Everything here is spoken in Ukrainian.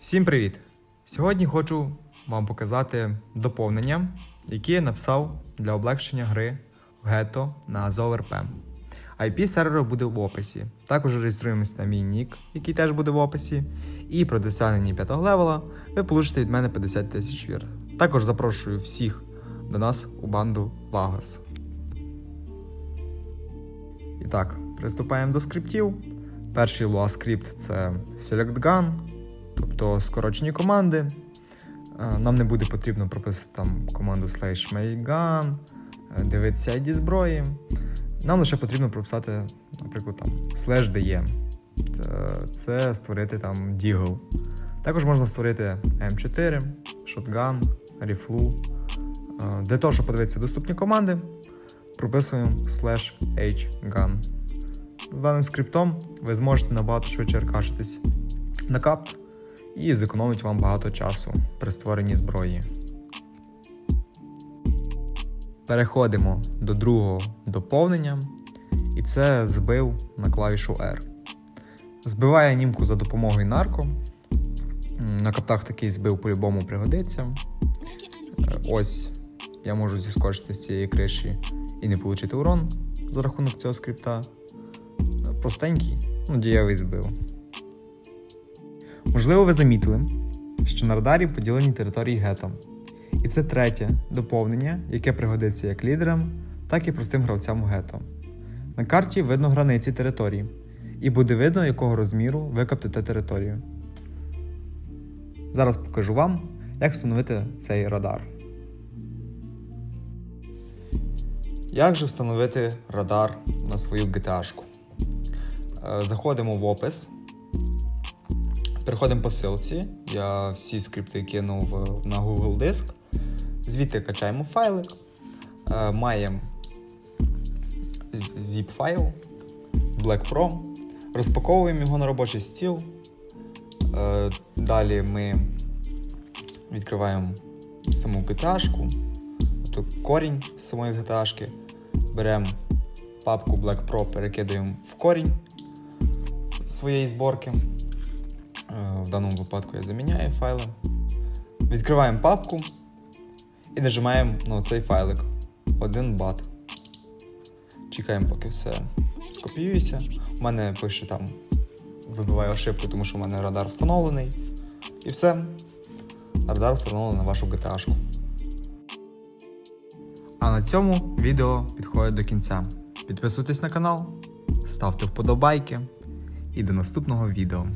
Всім привіт! Сьогодні хочу вам показати доповнення, які я написав для облегшення гри в гетто на ZOLRP. IP серверу буде в описі. Також реєструємось на мій нік, який теж буде в описі. І при досягненні 5 левела ви получите від мене 50 тисяч вір. Також запрошую всіх до нас у банду Вагос. І так, приступаємо до скриптів. Перший Lua скрипт це Select Gun, тобто скорочені команди. Е, Нам не буде потрібно прописувати там команду slash make е, дивитися ID зброї. Нам лише потрібно прописати, наприклад, там slash dm. Це створити там Deagle. Також можна створити M4, Shotgun, Riflu. Е, Для того, щоб подивитися доступні команди, прописуємо slash hgun. З даним скриптом ви зможете набагато швидше аркашитись на кап і зекономить вам багато часу при створенні зброї. Переходимо до другого доповнення, і це збив на клавішу R. Збиває німку за допомогою нарко. На каптах такий збив по-любому пригодиться. Е, Ось я можу зіскочити з цієї криші і не отримати урон за рахунок цього скрипта. Простенький, ну дієвий збив. Можливо, ви замітили, що на радарі поділені території гетто. І це третє доповнення, яке пригодиться як лідерам, так і простим гравцям у гетто. На карті видно границі території, і буде видно, якого розміру ви коптите територію. Зараз покажу вам, як встановити цей радар. Як же встановити радар на свою GTA-шку? Е, Заходимо в опис. Переходимо по ссылці. Я всі скрипти кинув е, на Google диск. Звідти качаємо файлик. Е, Маємо zip файл Black Pro. Розпаковуємо його на робочий стіл. Е, Далі ми відкриваємо саму GTA-шку, тобто корінь з самої GTA-шки. Беремо папку Black Pro, перекидаємо в корінь своєї зборки. Е, В даному випадку я заміняю файли. Відкриваємо папку і нажимаємо на цей файлик. Один бат. Чекаємо, поки все скопіюється. У мене пише там вибиває ошибку, тому що в мене радар встановлений. І все. Радар встановлений на вашу GTA-шку. А на цьому відео підходить до кінця. Підписуйтесь на канал, ставте вподобайки і до наступного відео.